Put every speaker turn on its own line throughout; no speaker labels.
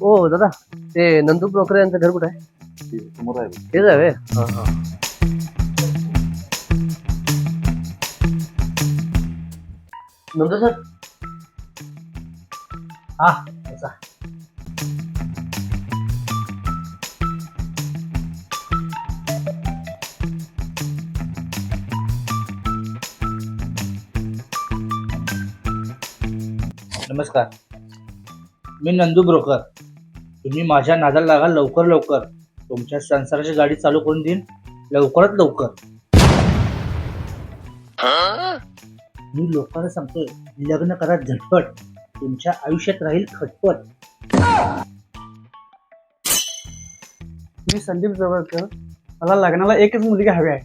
ओ दादा ते नंदू ब्रोकर यांचं घर कुठं आहे
समोर आहे
तेच आहे हा, नंदू सर हा बसा.
नमस्कार मी नंदू ब्रोकर तुम्ही माझ्या नादाला लागा लवकर लवकर. तुमच्या संसाराची गाडी चालू करून देईन. लवकरात लवकर. मी लोकांना सांगतोय लग्न करा झटपट. तुमच्या आयुष्यात राहील खटपट.
मी संदीप जवळकर. मला लग्नाला एकच मुलगी हवी आहे.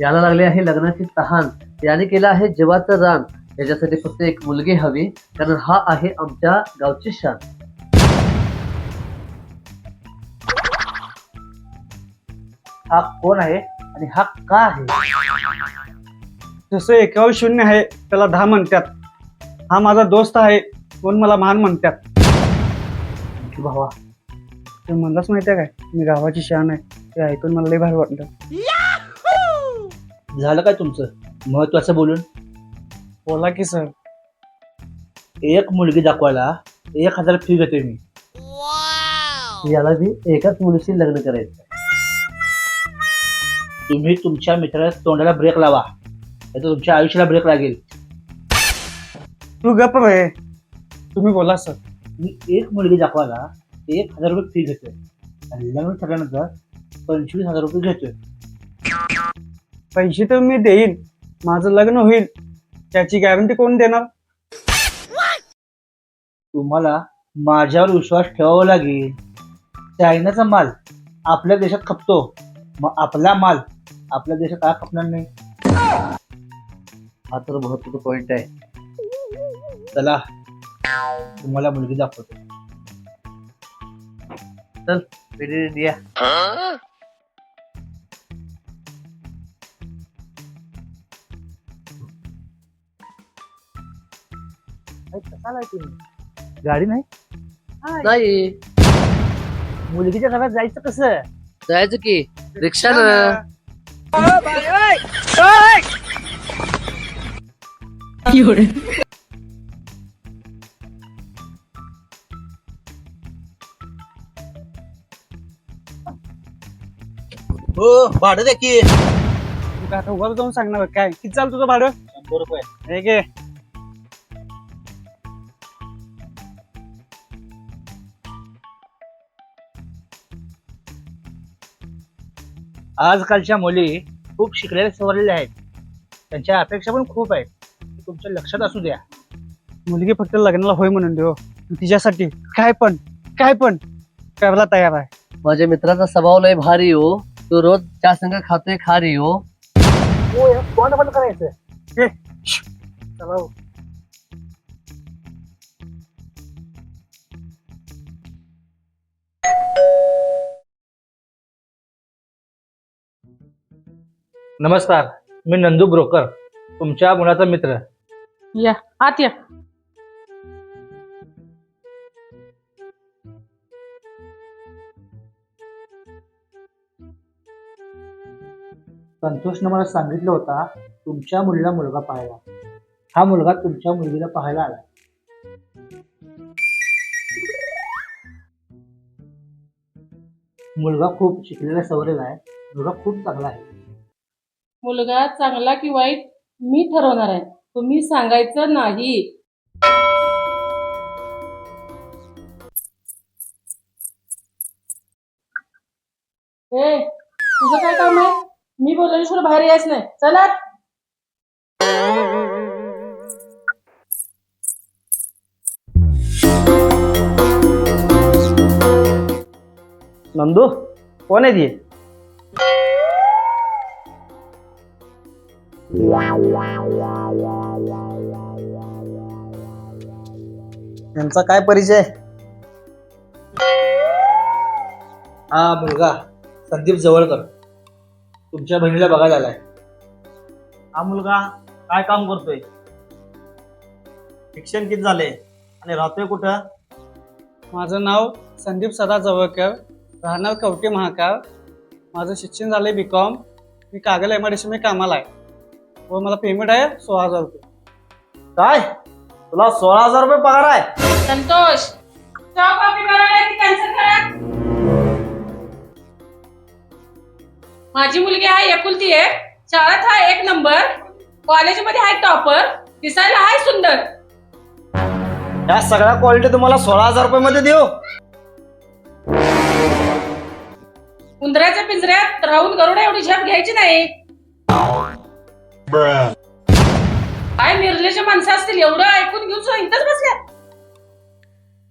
याला लागले आहे लग्नाची तहान. याने केलं आहे जीवाचं रान याच्यासाठी फक्त एक मुलगी हवी कारण हा आहे आमच्या गावची शान.
हा कोण आहे आणि हा का आहे?
जसं एकावर शून्य आहे त्याला दहा म्हणतात. हा माझा दोस्त आहे म्हणून मला महान म्हणतात?
भावा?
ते मलाच माहिती आहे काय? मी गावाची शान आहे ते ऐकून मला लई भारी वाटलं.
झालं काय तुमचं? महत्वाचं बोलून?
बोला की सर.
एक मुलगी दाखवायला एक हजार फी घेतोय मी.
याला मी एकाच मुलीशी लग्न करायचं.
तुम्ही तुमच्या मित्राला तोंडाला ब्रेक लावा. नाही तुमच्या आयुष्याला ब्रेक लागेल.
तू गप्प रे तुम्ही बोला सर.
मी एक मुलगी दाखवायला एक हजार रुपये फी घेतोय. आणि लग्न ठरल्यानंतर पंचवीस हजार रुपये घेतोय.
पैसे तर मी देईन. माझं लग्न होईल. त्याची गॅरंटी कोण देणार?
तुम्हाला माझ्यावर विश्वास ठेवावा लागेल. चायनाचा माल आपल्या देशात खपतो. मग आपला माल आपल्या देशात का खपणार नाही?
हा तर महत्त्वाचा पॉइंट आहे.
चला तुम्हाला मुलगी दाखवतो. गाडी नाही?
नाही.
मुलगीच्या घरात जायचं कसं?
जायचं की. रिक्षानं
हो भाडं द्या की.
तू काय आता उगाच जाऊन सांगणार काय? किती चाल तुझं भाडं?
शंभर रुपये.
हे घे.
आजकालच्या मुली खूप शिकलेल्या सवरलेल्या आहेत. त्यांच्या अपेक्षा पण खूप आहेत. तुमच्या लक्षात असू द्या.
मुलगी फक्त लग्नाला होय म्हणून देऊ तिच्यासाठी काय पण काय पण करायला तयार आहे.
माझ्या मित्राचा स्वभाव लय भारी हो. तो रोज त्या संग खातोय खारी हो.
कोण बंद करायचं नमस्कार मी नंदू ब्रोकर तुमच्या मुलाचा मित्र.
या आत या.
संतोषनं मला सांगितलं होता तुमच्या मुलीला मुलगा पाहायला. हा मुलगा तुमच्या मुलगीला पाहायला आला. मुलगा खूप शिकलेला सवरेला आहे मुलगा खूप चांगला आहे.
मुलगा चांगला की वाईट मी ठरवणार आहे. तुम्ही सांगायचं नाही. ए तुझं काय काम आहे? मी बोलल्याशिवाय बाहेर यायच नाही. चला.
नंदू कोण आहे ती? यांचा काय परिचय?
हा मुलगा संदीप जवळकर. तुमच्या बहिणीला बघायला आलाय.
हा मुलगा काय काम करतोय?
शिक्षण किती झाले आणि राहतोय कुठं?
माझं नाव संदीप सदा जवळकर. राहणार कवटे महाकाळ. माझं शिक्षण झालंय बी कॉम मी कागल एम आय डी कामाला आहे. व मला पेमेंट आहे सोळा हजार रुपये.
काय? तुला सोळा हजार रुपये पगार आहे?
संतोष ती कॅन्सल करा. माझी मुलगी आहे एकुलती आहे. शाळेत हा एक नंबर कॉलेजमध्ये आहे टॉपर दिसायला आहे सुंदर.
या सगळ्या क्वालिटी तुम्हाला सोळा हजार रुपये मध्ये देऊ.
उंदराच्या पिंजऱ्यात राहून गरुडा एवढी झेप घ्यायची नाही. काय निर्लज माणसं असतील एवढं ऐकून घेऊन इथंच बसल्या.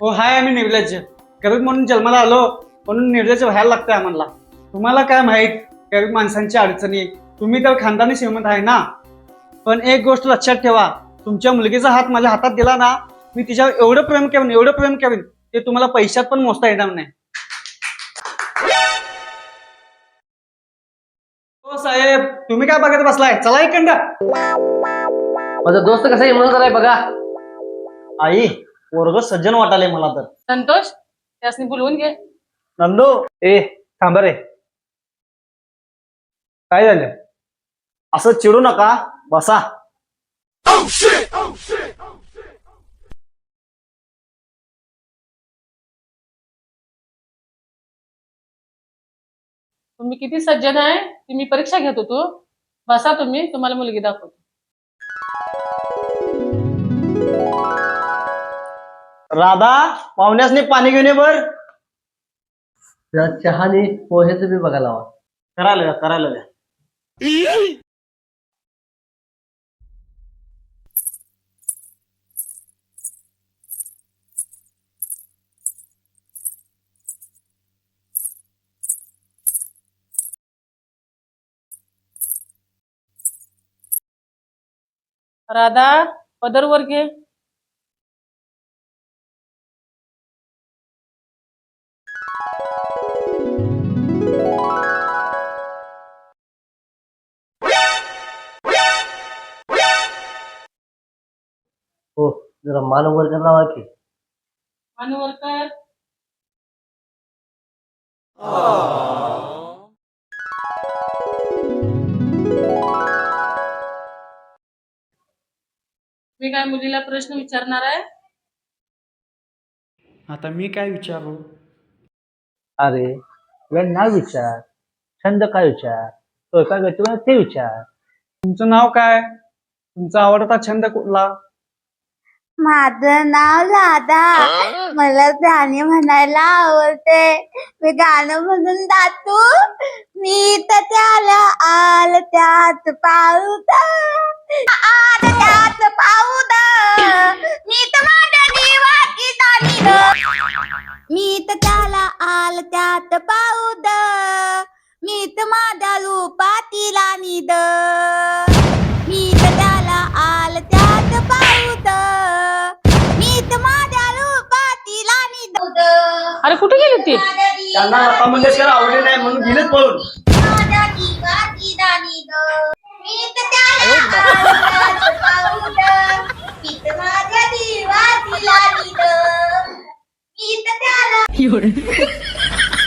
हो हाय आम्ही निर्लज्ज. गरीब म्हणून जन्माला आलो म्हणून निर्लज्ज व्हायला लागतं आम्हाला. तुम्हाला काय माहीत गरीब माणसांची अडचणी? तुम्ही तर खानदानी श्रीमंत आहे ना? पण एक गोष्ट लक्षात ठेवा तुमच्या मुलगीचा हात माझ्या हातात दिला ना मी तिच्यावर एवढं प्रेम करेन एवढं प्रेम करेन ते तुम्हाला पैशात पण मोजता येणार नाही. हो साहेब. तुम्ही काय बघत बसलाय? चला इकडं.
माझा दोस्त कसा इमानदार आहे बघा.
आई वर्ग सज्जन वाटाले मला तर.
संतोष त्यासनी बोलवून घे.
नंदू ए थांब रे. काय झालं?
असं चिडू नका बसा.
तुम्ही किती सज्जन आहे ती मी परीक्षा घेत होतो. बसा तुम्ही तुम्हाला मुलगी दाखवतो.
राधा पाहुण्यासनी पाणी घेऊन ये बर.
त्या चहाने पोहेचं बी बघायला हवा
करायला द्या करायला द्या.
राधा पदरवर घे.
हो जरा मान वर कर लावा की
मानवर मी काय मुलीला प्रश्न विचारणार आहे?
आता मी काय विचारू?
अरे नाव विचार छंद काय विचार तो काय करतो ते विचार.
तुमचं नाव काय? तुमचा आवडता छंद कुठला?
माझं नाव राधा मला गाणे म्हणायला आवडते. मी गाणं म्हणून दातू. मी तर त्याला आल त्यात पाऊद मी तर त्याला आल त्यात पाऊद मी तर माझ्या रूपातीला निद मी तर त्याला आल त्यात पाऊद मी तर माझ्या रूपातीला निद
अरे कुठे गेली ती?
त्यांना लता मंगेशकर आवडले नाही म्हणून गेलेच पळून.
माझ्या जीवाची दानी ग मी